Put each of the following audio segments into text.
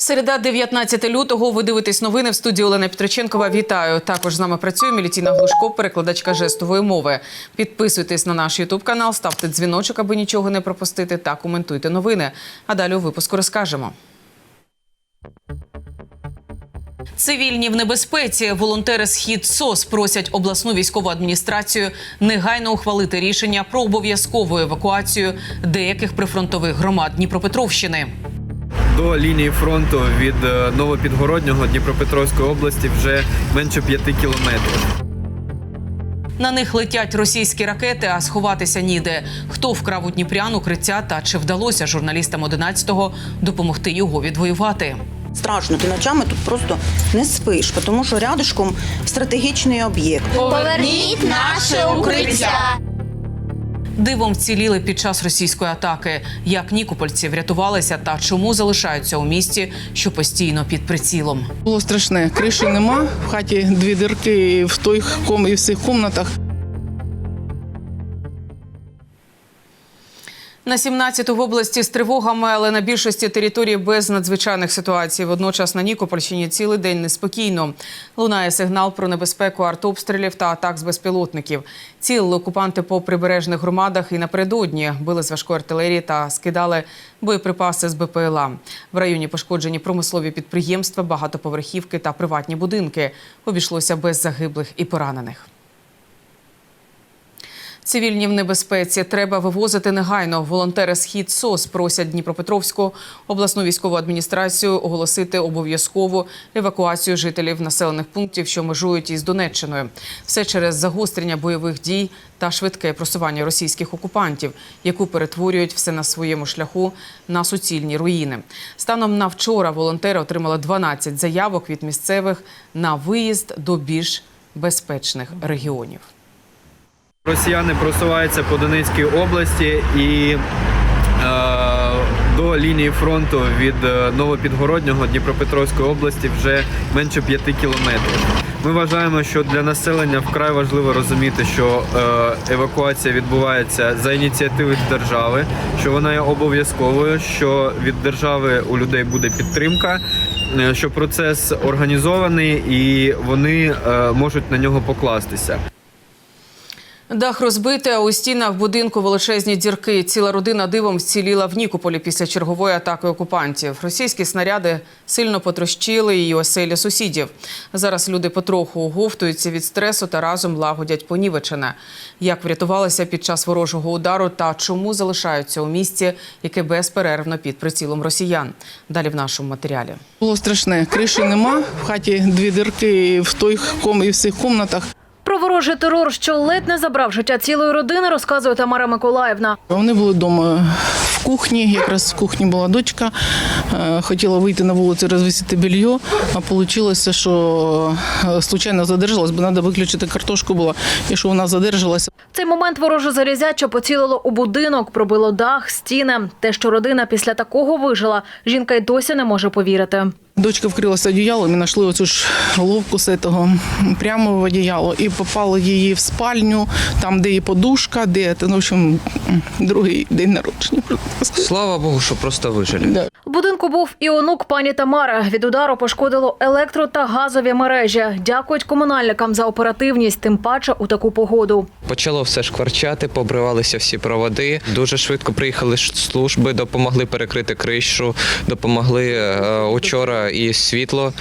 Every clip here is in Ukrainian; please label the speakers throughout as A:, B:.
A: Середа 19 лютого. Ви дивитесь новини в студії Олена Петриченкова. Вітаю. Також з нами працює Мілітіна Глушко, перекладачка жестової мови. Підписуйтесь на наш Ютуб канал, ставте дзвіночок, аби нічого не пропустити, та коментуйте новини. А далі у випуску розкажемо. Цивільні в небезпеці волонтери схід СОС просять обласну військову адміністрацію негайно ухвалити рішення про обов'язкову евакуацію деяких прифронтових громад Дніпропетровщини.
B: До лінії фронту від е, Новопідгороднього Дніпропетровської області вже менше п'яти кілометрів.
A: На них летять російські ракети, а сховатися ніде. Хто вкрав у Дніпрян укриття та чи вдалося журналістам 11-го допомогти його відвоювати?
C: Страшно, ти ночами тут просто не спиш, тому що рядышком стратегічний об'єкт.
D: Поверніть наше укриття.
A: Дивом вціліли під час російської атаки. Як нікопольці врятувалися та чому залишаються у місті, що постійно під прицілом.
E: Було страшне. Криші нема. В хаті дві дирки і в той ком і в цих кімнатах.
A: На 17 в області з тривогами, але на більшості території без надзвичайних ситуацій. Водночас на Нікопольщині цілий день неспокійно. Лунає сигнал про небезпеку артобстрілів та атак з безпілотників. Цілили окупанти по прибережних громадах і напередодні били з важкої артилерії та скидали боєприпаси з БПЛА. В районі пошкоджені промислові підприємства, багатоповерхівки та приватні будинки. Обійшлося без загиблих і поранених. Цивільні в небезпеці треба вивозити негайно. Волонтери схід СОС просять Дніпропетровську обласну військову адміністрацію оголосити обов'язкову евакуацію жителів населених пунктів, що межують із Донеччиною. Все через загострення бойових дій та швидке просування російських окупантів, яку перетворюють все на своєму шляху на суцільні руїни. Станом на вчора волонтери отримали 12 заявок від місцевих на виїзд до більш безпечних регіонів.
B: Росіяни просуваються по Донецькій області і е, до лінії фронту від е, Новопідгороднього Дніпропетровської області вже менше п'яти кілометрів. Ми вважаємо, що для населення вкрай важливо розуміти, що е, евакуація відбувається за ініціативи держави, що вона є обов'язковою, що від держави у людей буде підтримка, е, що процес організований і вони е, можуть на нього покластися.
A: Дах розбите, а у стінах будинку величезні дірки. Ціла родина дивом вціліла в Нікополі після чергової атаки окупантів. Російські снаряди сильно потрощили і оселі сусідів. Зараз люди потроху оговтуються від стресу та разом лагодять понівечене. Як врятувалися під час ворожого удару та чому залишаються у місті, яке безперервно під прицілом росіян. Далі в нашому матеріалі.
E: Було страшне. Криші нема. В хаті дві дирки і в той ком і в всіх кімнатах.
F: Про ворожий терор, що ледь не забрав життя цілої родини, розказує Тамара Миколаївна.
E: Вони були вдома в кухні. Якраз в кухні була дочка. Е, Хотіла вийти на вулицю, розвісити белье, а вийшло, що е, случайно задержалась, бо треба виключити картошку була, і що вона задержалася.
F: Цей момент вороже залізяче поцілило у будинок, пробило дах, стіни. Те, що родина після такого вижила, жінка й досі не може повірити.
E: Дочка вкрилася одіялом і знайшли оцю ж головку з цього прямо в одіяло і попали її в спальню, там, де її подушка, де ну, в общем, другий день народження.
G: Слава Богу, що просто вижили.
E: Да.
F: В будинку був і онук пані Тамари. Від удару пошкодило електро та газові мережі. Дякують комунальникам за оперативність, тим паче у таку погоду.
G: Почало все шкварчати, побривалися всі проводи. Дуже швидко приїхали служби, допомогли перекрити кришу, допомогли е, і світло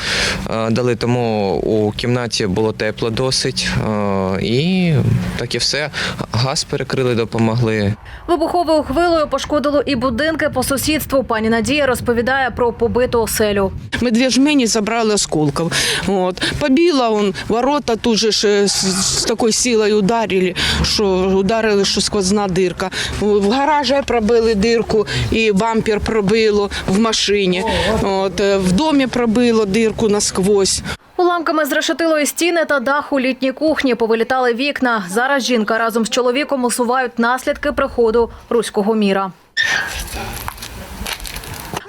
G: е, дали, тому у кімнаті було тепло досить. е, і так і все. Газ перекрили, допомогли.
F: Вибуховою хвилою пошкодило і будинки по сусідству. Пані Надія розповідає про побиту оселю.
H: Мы две жмени забрали осколков. Вот. Побила он, ворота тут же ж, э, с, с ударили, що ударили, що сквозна дирка. В гаражі пробили дирку і бампер пробило в машині. От. е, В домі пробило дирку насквозь.
F: Уламками з решетилої стіни та даху літній кухні. Повилітали вікна. Зараз жінка разом з чоловіком усувають наслідки приходу руського міра.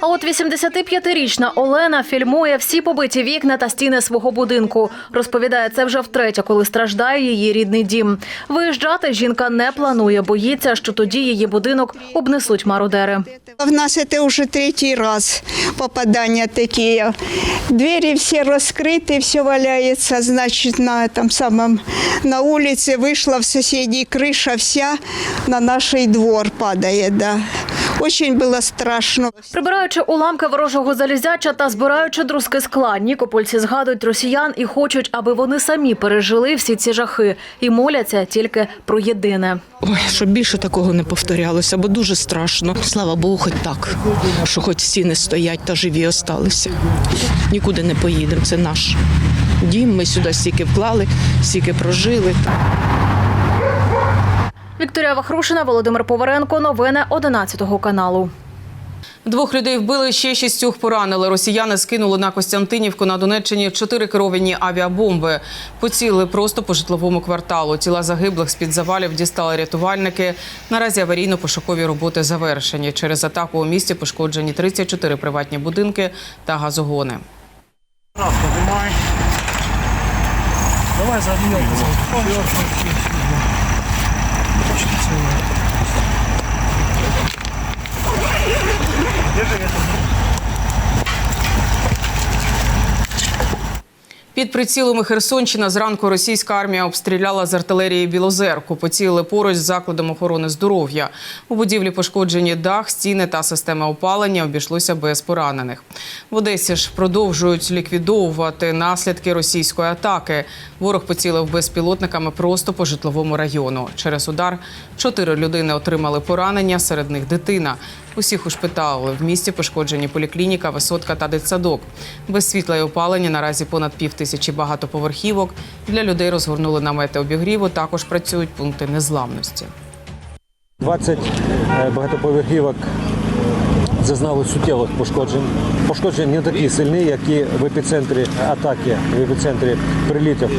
F: А от 85-річна Олена фільмує всі побиті вікна та стіни свого будинку. Розповідає, це вже втретє, коли страждає її рідний дім. Виїжджати жінка не планує, боїться, що тоді її будинок обнесуть мародери.
I: В нас это уже третий раз попадания такие. Двери все раскрыты, все валяется, значит, на этом самом, на улице вышла в соседей крыша вся на наш двор падает, да. Очень было страшно.
F: Прибираючи уламки ворожого залізяча та збираючи друзки скла, нікопольці згадують росіян і хочуть, аби вони самі пережили всі ці жахи і моляться тільки про єдине.
H: Ой, щоб більше такого не повторялося, бо дуже страшно. Слава Богу, хоч так, що хоч стіни стоять та живі осталися. Нікуди не поїдемо, це наш дім. Ми сюди стільки вклали, стільки прожили.
F: Вікторія Вахрушина, Володимир Поваренко. Новини 11 каналу.
A: Двох людей вбили, ще шістьох поранили. Росіяни скинули на Костянтинівку на Донеччині чотири керовані авіабомби. Поцілили просто по житловому кварталу. Тіла загиблих з-під завалів дістали рятувальники. Наразі аварійно-пошукові роботи завершені. Через атаку у місті пошкоджені 34 приватні будинки та газогони. Держи, я Під прицілами Херсонщина зранку російська армія обстріляла з артилерії Білозерку. Поцілили поруч з закладом охорони здоров'я. У будівлі пошкоджені дах, стіни та система опалення. Обійшлося без поранених. В Одесі ж продовжують ліквідовувати наслідки російської атаки. Ворог поцілив безпілотниками просто по житловому району. Через удар чотири людини отримали поранення, серед них дитина. Усіх ушпиталили. В місті пошкоджені поліклініка, висотка та дитсадок. Без світла і опалення наразі понад пів тисячі багатоповерхівок. Для людей розгорнули намети обігріву. Також працюють пункти незламності.
J: 20 е, багатоповерхівок зазнали суттєвих пошкоджень. Пошкодження не такі сильні, як і в епіцентрі атаки, в епіцентрі прилітів.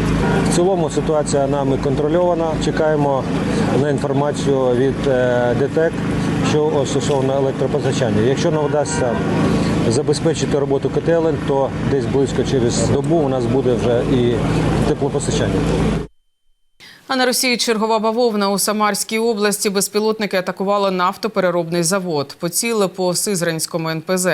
J: В цілому ситуація нами контрольована. Чекаємо на інформацію від е, ДТЕК, що стосовно електропостачання. Якщо нам вдасться забезпечити роботу котелень, то десь близько через добу у нас буде вже і теплопостачання.
A: А на Росії чергова бавовна у Самарській області безпілотники атакували нафтопереробний завод. Поцілили по Сизранському НПЗ.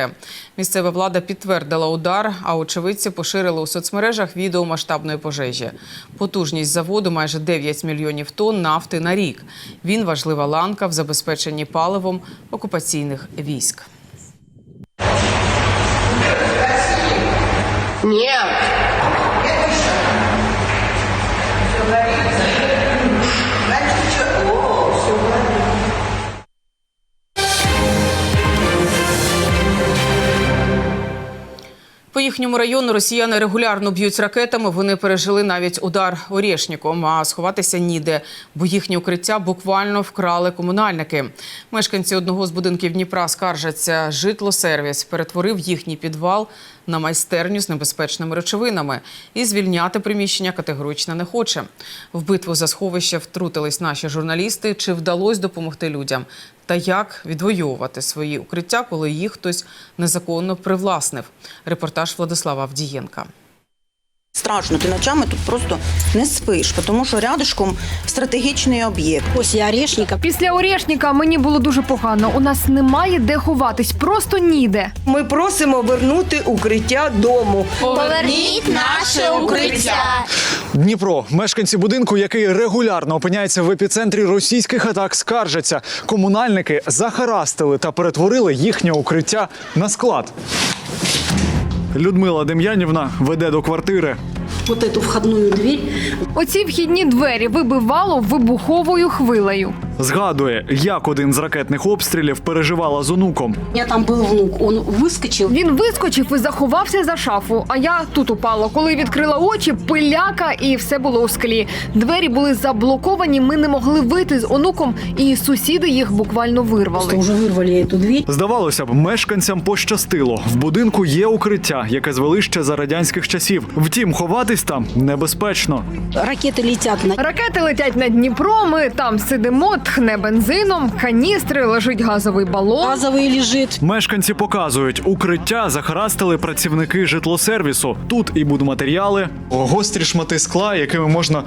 A: Місцева влада підтвердила удар, а очевидці поширили у соцмережах відео масштабної пожежі. Потужність заводу майже 9 мільйонів тонн нафти на рік. Він важлива ланка в забезпеченні паливом окупаційних військ. По їхньому району росіяни регулярно б'ють ракетами. Вони пережили навіть удар Орєшніком, а сховатися ніде, бо їхні укриття буквально вкрали комунальники. Мешканці одного з будинків Дніпра скаржаться, житло-сервіс перетворив їхній підвал на майстерню з небезпечними речовинами і звільняти приміщення категорично не хоче. В битву за сховище втрутились наші журналісти. Чи вдалося допомогти людям? Та як відвоювати свої укриття, коли їх хтось незаконно привласнив? Репортаж Владислава Авдієнка.
C: Страшно, ти ночами тут просто не спиш, тому що рядышком стратегічний об'єкт.
D: Після Орешника
K: Після Орешника мені було дуже погано. У нас немає де ховатись, просто ніде.
H: Ми просимо вернути укриття дому.
D: поверніть наше укриття.
L: Дніпро, мешканці будинку, який регулярно опиняється в епіцентрі російських атак, скаржаться. Комунальники захарастили та перетворили їхнє укриття на склад. Людмила Дем'янівна веде до квартири.
D: Вот эту входную
K: Оці вхідні двері вибивало вибуховою хвилею.
L: Згадує, як один з ракетних обстрілів переживала з онуком.
D: У меня там был внук, он выскочил.
K: Він вискочив і заховався за шафу. А я тут упала. Коли відкрила очі, пиляка і все було у склі. Двері були заблоковані. Ми не могли вийти з онуком, і сусіди їх буквально вирвали.
D: Уже вырвали эту дверь.
L: Здавалося б, мешканцям пощастило. В будинку є укриття, яке звели ще за радянських часів. Втім, ховатись там небезпечно.
D: Ракеты летят на...
K: Ракети летять над Дніпро. Ми там сидимо тхне бензином, каністри, лежить газовий балон.
D: Газовый лежит.
L: Мешканці показують, укриття захарастили працівники житлосервісу. Тут і будматеріали, гострі шмати скла, якими можна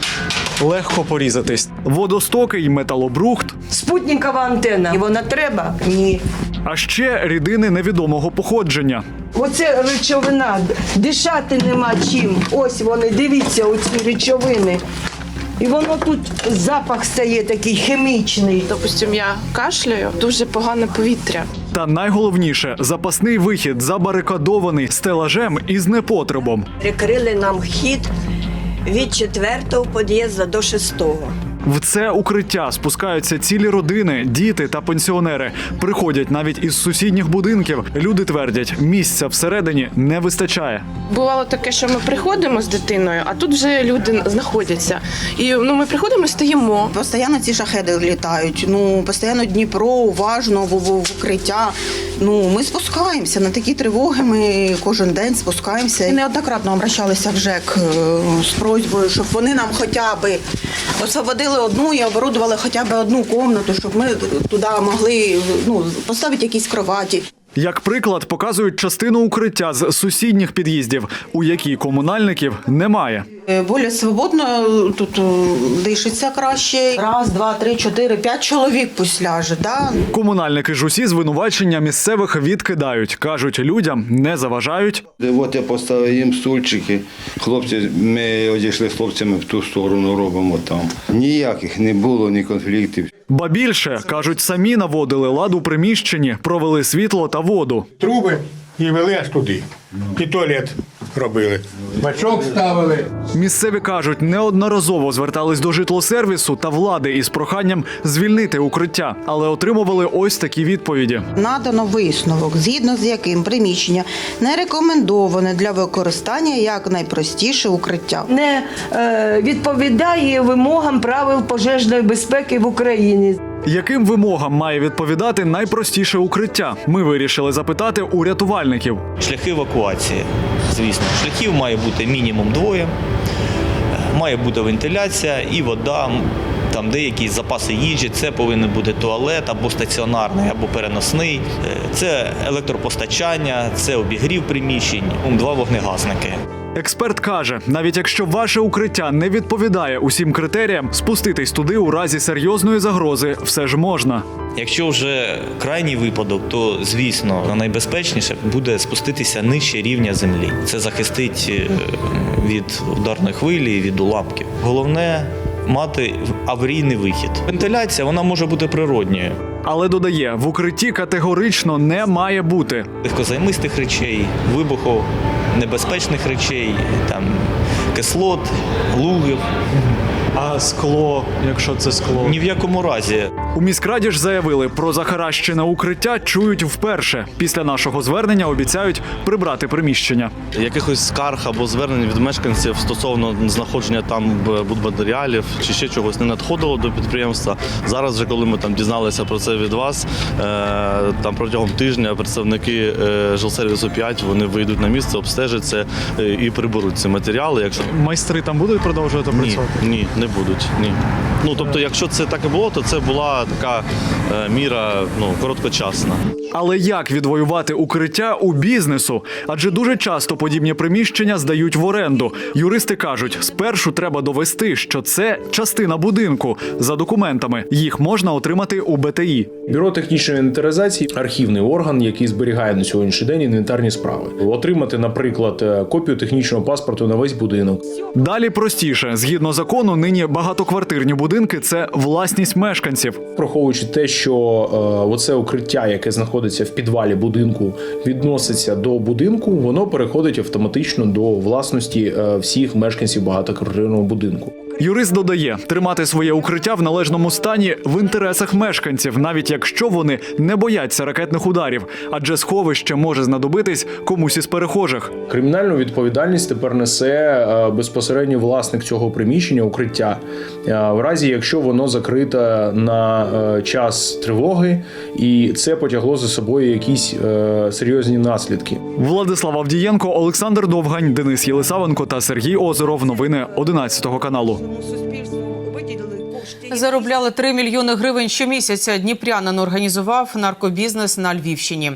L: легко порізатись, водостоки й металобрухт,
H: Спутникова антенна. І вона треба? Ні.
L: а ще рідини невідомого походження.
H: Оце речовина. Дишати нема чим. Ось вони, дивіться, оці речовини. І воно тут запах стає такий хімічний.
M: Допустимо, я кашляю, дуже погане повітря.
L: Та найголовніше запасний вихід забарикадований стелажем із непотребом.
H: Прикрили нам хід від четвертого під'їзду до шестого.
L: В це укриття спускаються цілі родини, діти та пенсіонери. Приходять навіть із сусідніх будинків. Люди твердять, місця всередині не вистачає.
M: Бувало таке, що ми приходимо з дитиною, а тут вже люди знаходяться. І ну ми приходимо і стоїмо.
C: Постійно ці шахеди літають. Ну, постійно Дніпро, уважно, в, в, в укриття. Ну, ми спускаємося на такі тривоги. Ми кожен день спускаємося. Неоднократно обращалися в ЖЕК е, з просьбою, щоб вони нам хоча б освободили одну і оборудували хоча б одну кімнату, щоб ми туди могли ну, поставити якісь кроваті.
L: Як приклад, показують частину укриття з сусідніх під'їздів, у якій комунальників немає.
C: Е, Более свободно тут е, дишиться краще. Раз, два, три, чотири, п'ять чоловік пусть ляже. Да?
L: Комунальники ж усі звинувачення місцевих відкидають. кажуть, людям не заважають.
N: От я поставив їм стульчики. Хлопці, ми одійшли з хлопцями в ту сторону, робимо там. Ніяких не було, ні конфліктів.
L: Ба більше кажуть, самі наводили лад у приміщенні, провели світло та воду.
O: Труби і вели аж туди. І туалет робили. Бачок ставили.
L: Місцеві кажуть, неодноразово звертались до житлосервісу та влади із проханням звільнити укриття, але отримували ось такі відповіді.
C: Надано висновок, згідно з яким приміщення не рекомендоване для використання як найпростіше укриття.
H: Не е, відповідає вимогам правил пожежної безпеки в Україні.
L: Яким вимогам має відповідати найпростіше укриття? Ми вирішили запитати у рятувальників.
P: Шляхи евакуації. Звісно, шляхів має бути мінімум двоє, має бути вентиляція і вода. Там деякі запаси їжі, це повинен бути туалет або стаціонарний, або переносний. Е, Це електропостачання, це обігрів приміщень, два вогнегасники.
L: Експерт каже, навіть якщо ваше укриття не відповідає усім критеріям, спуститись туди у разі серйозної загрози все ж можна.
P: Якщо вже крайній випадок, то звісно найбезпечніше буде спуститися нижче рівня землі. Це захистить е, від ударної хвилі, від уламків. Головне мати аварійний вихід. Вентиляція вона може бути природньою.
L: Але додає, в укритті категорично не має бути.
P: Легкозаймистих речей, вибухов, небезпечних речей, там кислот, лугів.
L: А скло, якщо це скло,
P: ні в якому разі.
L: У міськраді ж заявили про захаращене укриття чують вперше. Після нашого звернення обіцяють прибрати приміщення.
Q: Якихось скарг або звернень від мешканців стосовно знаходження там будматеріалів чи ще чогось не надходило до підприємства. Зараз, вже коли ми там дізналися про це від вас, е, там протягом тижня представники е, жилсервісу 5 вони вийдуть на місце, обстежать це е, і приберуть ці матеріали. Якщо
L: майстри там будуть продовжувати
Q: ні,
L: працювати?
Q: ні, не будуть. Ні. Ну тобто, якщо це так і було, то це була така е, міра ну короткочасна.
L: Але як відвоювати укриття у бізнесу? Адже дуже часто подібні приміщення здають в оренду. Юристи кажуть, спершу треба довести, що це частина будинку за документами. Їх можна отримати у БТІ.
R: Бюро технічної інвентаризації архівний орган, який зберігає на сьогоднішній день інвентарні справи. Отримати, наприклад, е, копію технічного паспорту на весь будинок.
L: Далі простіше, згідно закону, нині багатоквартирні будинки це власність мешканців.
R: Враховуючи те, що е, оце укриття, яке знаходиться в підвалі будинку, відноситься до будинку, воно переходить автоматично до власності е, всіх мешканців багатоквартирного будинку.
L: Юрист додає, тримати своє укриття в належному стані в інтересах мешканців, навіть якщо вони не бояться ракетних ударів, адже сховище може знадобитись комусь із перехожих.
R: Кримінальну відповідальність тепер несе е, безпосередньо власник цього приміщення укриття, е, в разі якщо воно закрите на е, час тривоги, і це потягло за собою якісь серйозні наслідки.
L: Владислав Авдієнко, Олександр Довгань, Денис Єлисавенко та Сергій Озеров. Новини 11 каналу.
H: Суспільству виділили кошти
A: Заробляли 3 мільйони гривень щомісяця. Дніпрянин організував наркобізнес на Львівщині.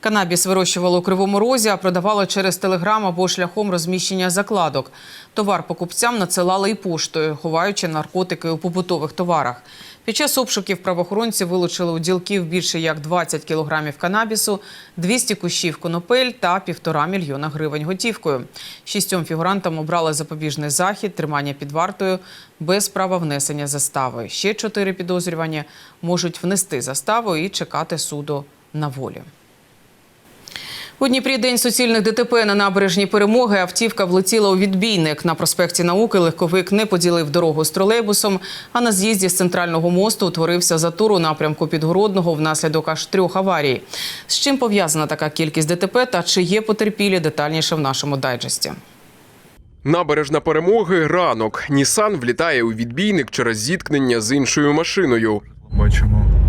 A: Канабіс вирощували у Кривому Розі, а продавали через телеграм або шляхом розміщення закладок. Товар покупцям надсилали і поштою, ховаючи наркотики у побутових товарах. Під час обшуків правоохоронці вилучили у ділків більше як 20 кілограмів канабісу, 200 кущів конопель та півтора мільйона гривень готівкою. Шістьом фігурантам обрали запобіжний захід, тримання під вартою без права внесення застави. Ще чотири підозрювані можуть внести заставу і чекати суду на волі. У Дніпрі день суцільних ДТП на набережній перемоги. Автівка влетіла у відбійник. На проспекті науки легковик не поділив дорогу з тролейбусом, а на з'їзді з центрального мосту утворився затор у напрямку Підгородного внаслідок аж трьох аварій. З чим пов'язана така кількість ДТП та чи є потерпілі детальніше в нашому дайджесті.
S: Набережна перемоги ранок. Нісан влітає у відбійник через зіткнення з іншою машиною.
L: Бачимо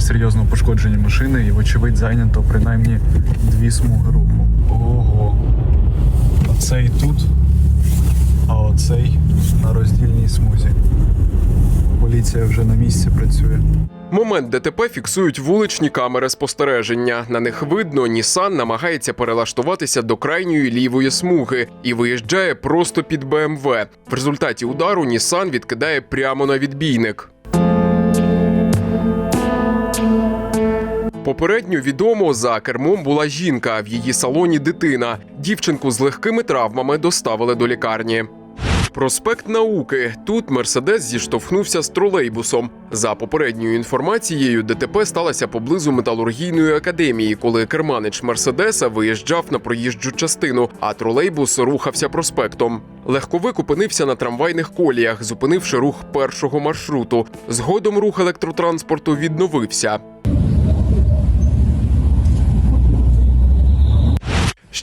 L: доволі серйозно пошкоджені машини і, вочевидь, зайнято принаймні дві смуги руху. Ого. Оцей тут, а оцей на роздільній смузі. Поліція вже на місці працює.
S: Момент ДТП фіксують вуличні камери спостереження. На них видно, Нісан намагається перелаштуватися до крайньої лівої смуги і виїжджає просто під БМВ. В результаті удару Нісан відкидає прямо на відбійник. Попередньо відомо, за кермом була жінка, в її салоні дитина. Дівчинку з легкими травмами доставили до лікарні. Проспект науки. Тут Мерседес зіштовхнувся з тролейбусом. За попередньою інформацією, ДТП сталося поблизу металургійної академії, коли керманич Мерседеса виїжджав на проїжджу частину, а тролейбус рухався проспектом. Легковик опинився на трамвайних коліях, зупинивши рух першого маршруту. Згодом рух електротранспорту відновився.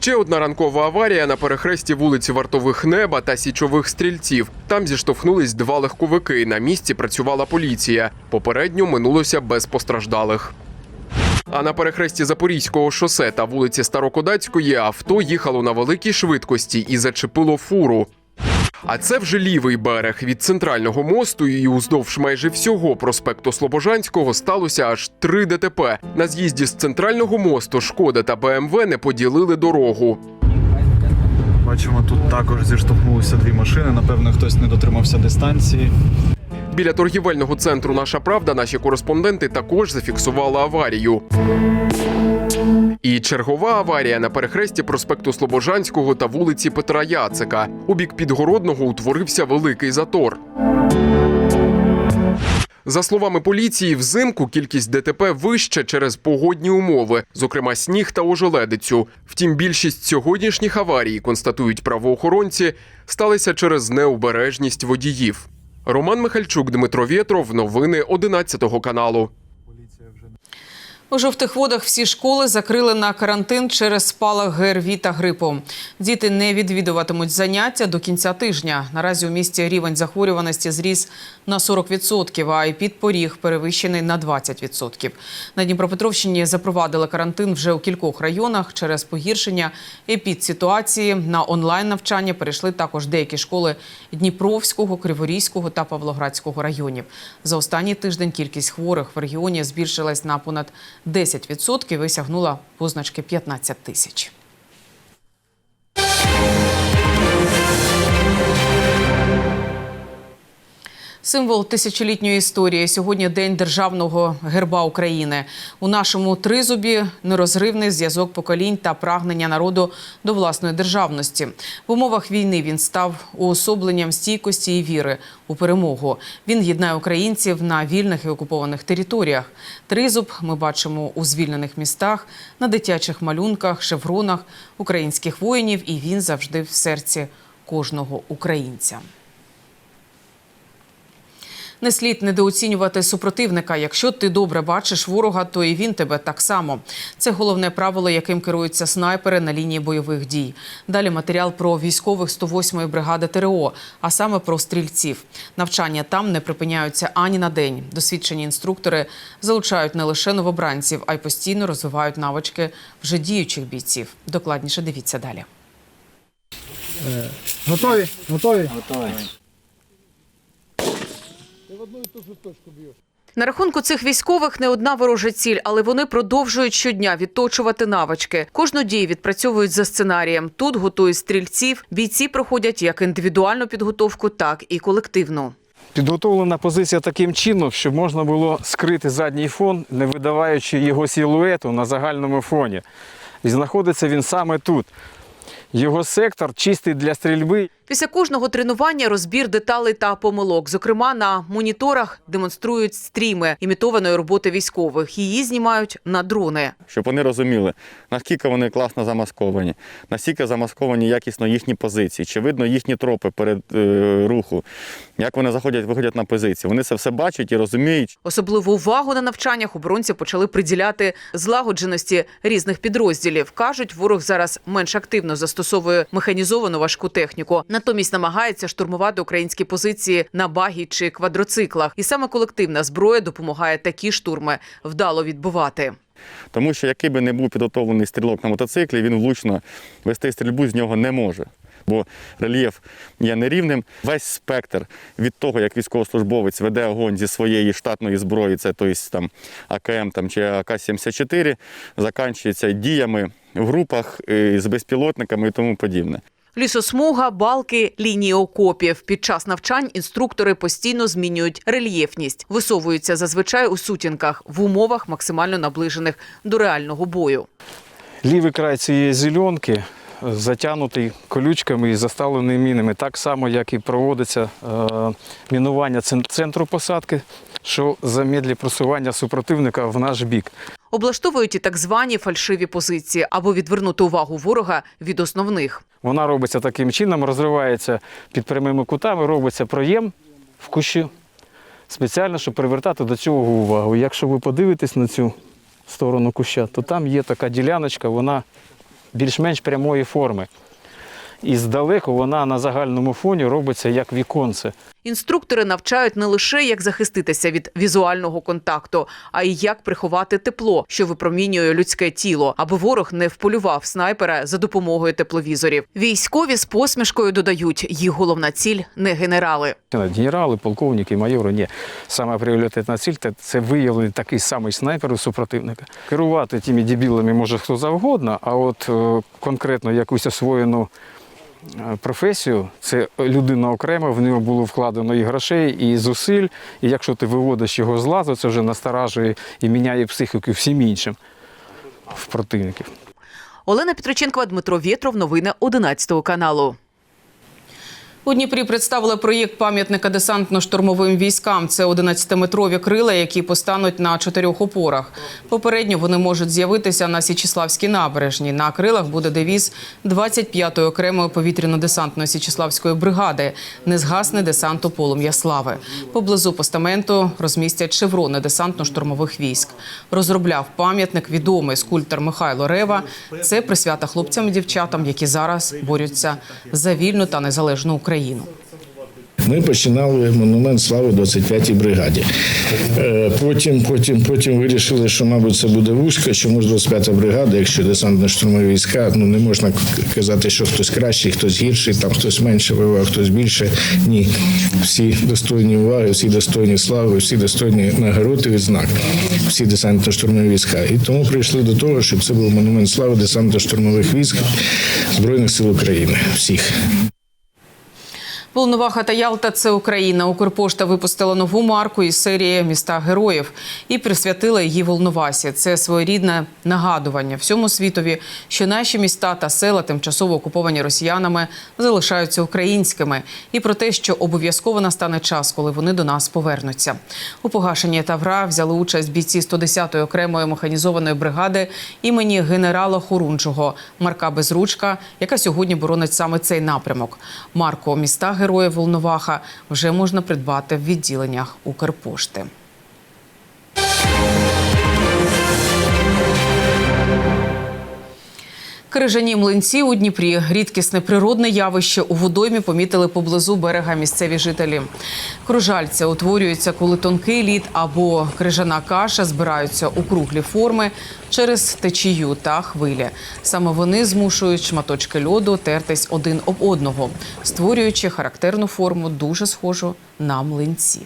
S: Ще одна ранкова аварія на перехресті вулиці Вартових Неба та Січових стрільців. Там зіштовхнулись два легковики. На місці працювала поліція. Попередньо минулося без постраждалих. А на перехресті Запорізького шосе та вулиці Старокодацької авто їхало на великій швидкості і зачепило фуру. А це вже лівий берег від центрального мосту і уздовж майже всього проспекту Слобожанського сталося аж три ДТП. На з'їзді з центрального мосту Шкода та БМВ не поділили дорогу.
L: Бачимо, тут також зіштовхнулися дві машини. Напевно, хтось не дотримався дистанції.
S: Біля торгівельного центру Наша Правда наші кореспонденти також зафіксували аварію. І чергова аварія на перехресті проспекту Слобожанського та вулиці Петра Яцика. У бік Підгородного утворився великий затор. За словами поліції, взимку кількість ДТП вища через погодні умови, зокрема сніг та ожеледицю. Втім, більшість сьогоднішніх аварій, констатують правоохоронці, сталися через необережність водіїв. Роман Михальчук, Дмитро Вєтров. Новини 11 каналу.
A: У жовтих водах всі школи закрили на карантин через спалах ГРВІ та грипу. Діти не відвідуватимуть заняття до кінця тижня. Наразі у місті рівень захворюваності зріс на 40%, а й підпоріг перевищений на 20%. На Дніпропетровщині запровадили карантин вже у кількох районах. Через погіршення епідситуації на онлайн навчання перейшли також деякі школи Дніпровського, Криворізького та Павлоградського районів. За останній тиждень кількість хворих в регіоні збільшилась на понад 10% і сягнула позначки 15 тисяч. Символ тисячолітньої історії. Сьогодні день державного герба України. У нашому тризубі нерозривний зв'язок поколінь та прагнення народу до власної державності. В умовах війни він став уособленням стійкості і віри у перемогу. Він єднає українців на вільних і окупованих територіях. Тризуб ми бачимо у звільнених містах, на дитячих малюнках, шевронах українських воїнів, і він завжди в серці кожного українця. Не слід недооцінювати супротивника. Якщо ти добре бачиш ворога, то і він тебе так само. Це головне правило, яким керуються снайпери на лінії бойових дій. Далі матеріал про військових 108-ї бригади ТРО, а саме про стрільців. Навчання там не припиняються ані на день. Досвідчені інструктори залучають не лише новобранців, а й постійно розвивають навички вже діючих бійців. Докладніше дивіться далі.
T: Готові? Готові? Готові.
A: На рахунку цих військових не одна ворожа ціль, але вони продовжують щодня відточувати навички. Кожну дію відпрацьовують за сценарієм. Тут готують стрільців. Бійці проходять як індивідуальну підготовку, так і колективну.
T: Підготовлена позиція таким чином, щоб можна було скрити задній фон, не видаваючи його силуету на загальному фоні. І знаходиться він саме тут. Його сектор чистий для стрільби.
A: Після кожного тренування розбір деталей та помилок. Зокрема, на моніторах демонструють стріми імітованої роботи військових. Її знімають на дрони.
U: щоб вони розуміли, наскільки вони класно замасковані, наскільки замасковані якісно їхні позиції, чи видно їхні тропи перед е, руху, як вони заходять, виходять на позиції. Вони це все бачать і розуміють.
A: Особливу увагу на навчаннях оборонці почали приділяти злагодженості різних підрозділів. кажуть, ворог зараз менш активно застосовує механізовану важку техніку. Натомість намагається штурмувати українські позиції на багі чи квадроциклах. І саме колективна зброя допомагає такі штурми вдало відбувати.
U: Тому що який би не був підготовлений стрілок на мотоциклі, він влучно вести стрільбу з нього не може. Бо рельєф є нерівним. Весь спектр від того, як військовослужбовець веде огонь зі своєї штатної зброї, це тобто, там АКМ там, чи АК-74, закінчується діями в групах е, з безпілотниками і тому подібне.
A: Лісосмуга, балки, лінії окопів. Під час навчань інструктори постійно змінюють рельєфність, висовуються зазвичай у сутінках в умовах максимально наближених до реального бою.
T: Лівий край цієї зеленки затягнутий колючками і заставлений мінами, так само, як і проводиться е, мінування центру посадки, що замедлює просування супротивника в наш бік.
A: Облаштовують і так звані фальшиві позиції, аби відвернути увагу ворога від основних.
T: Вона робиться таким чином, розривається під прямими кутами, робиться проєм в кущі спеціально, щоб привертати до цього увагу. Якщо ви подивитесь на цю сторону куща, то там є така діляночка, вона більш-менш прямої форми. І здалеку вона на загальному фоні робиться як віконце.
A: Інструктори навчають не лише як захиститися від візуального контакту, а й як приховати тепло, що випромінює людське тіло, аби ворог не вполював снайпера за допомогою тепловізорів. Військові з посмішкою додають, їх головна ціль не генерали.
T: Генерали, полковники, майори ні. Саме пріоритетна ціль це- це виявлений такий самий снайпер у супротивника. Керувати тими дебілами може хто завгодно, а от е, конкретно якусь освоєну професію, це людина окрема, в нього було вкладено і грошей, і зусиль. І якщо ти виводиш його з ладу, це вже насторажує і міняє психіку всім іншим в противників.
A: Олена Петроченкова, Дмитро Вєтров. Новини 11 каналу. У Дніпрі представили проєкт пам'ятника десантно-штурмовим військам. Це 11-метрові крила, які постануть на чотирьох опорах. Попередньо вони можуть з'явитися на Січіславській набережній. На крилах буде девіз 25-ї окремої повітряно-десантної Січіславської бригади. Не згасне десанту полум'я слави. Поблизу постаменту розмістять шеврони десантно-штурмових військ. Розробляв пам'ятник відомий скульптор Михайло Рева. Це присвята хлопцям і дівчатам, які зараз борються за вільну та незалежну Україну.
V: Ми починали монумент слави 25-й бригаді. Е, Потім, потім, потім вирішили, що, мабуть, це буде вузько, чому ж 25-та бригада, якщо десантно-штурмові війська, ну не можна казати, що хтось кращий, хтось гірший, там хтось менше воював, хтось більше. Ні. Всі достойні уваги, всі достойні слави, всі достойні нагород і відзнак, всі десантно-штурмові війська. І тому прийшли до того, щоб це був монумент слави десантно-штурмових військ Збройних сил України. Всіх.
A: Волноваха та Ялта це Україна. Укрпошта випустила нову марку із серії Міста героїв і присвятила її Волновасі. Це своєрідне нагадування всьому світові, що наші міста та села, тимчасово окуповані росіянами, залишаються українськими, і про те, що обов'язково настане час, коли вони до нас повернуться. У погашенні тавра взяли участь бійці 110-ї окремої механізованої бригади імені генерала Хорунжого Марка Безручка, яка сьогодні боронить саме цей напрямок. Марку міста героїв Волноваха вже можна придбати в відділеннях Укрпошти. Крижані млинці у Дніпрі рідкісне природне явище у водоймі помітили поблизу берега місцеві жителі. Кружальця утворюється, коли тонкий лід або крижана каша збираються у круглі форми через течію та хвилі. Саме вони змушують шматочки льоду тертись один об одного, створюючи характерну форму, дуже схожу на млинці.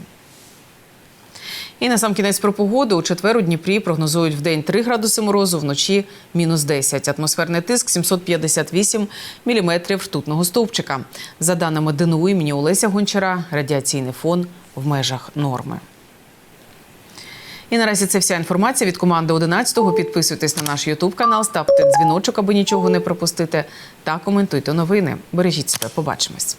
A: І на сам кінець про погоду. У четвер у Дніпрі прогнозують в день 3 градуси морозу, вночі мінус 10. Атмосферний тиск 758 міліметрів ртутного стовпчика. За даними ДНУ імені Олеся Гончара, радіаційний фон в межах норми. І наразі це вся інформація від команди 11-го. Підписуйтесь на наш Ютуб канал, ставте дзвіночок, аби нічого не пропустити, та коментуйте новини. Бережіть себе, побачимось.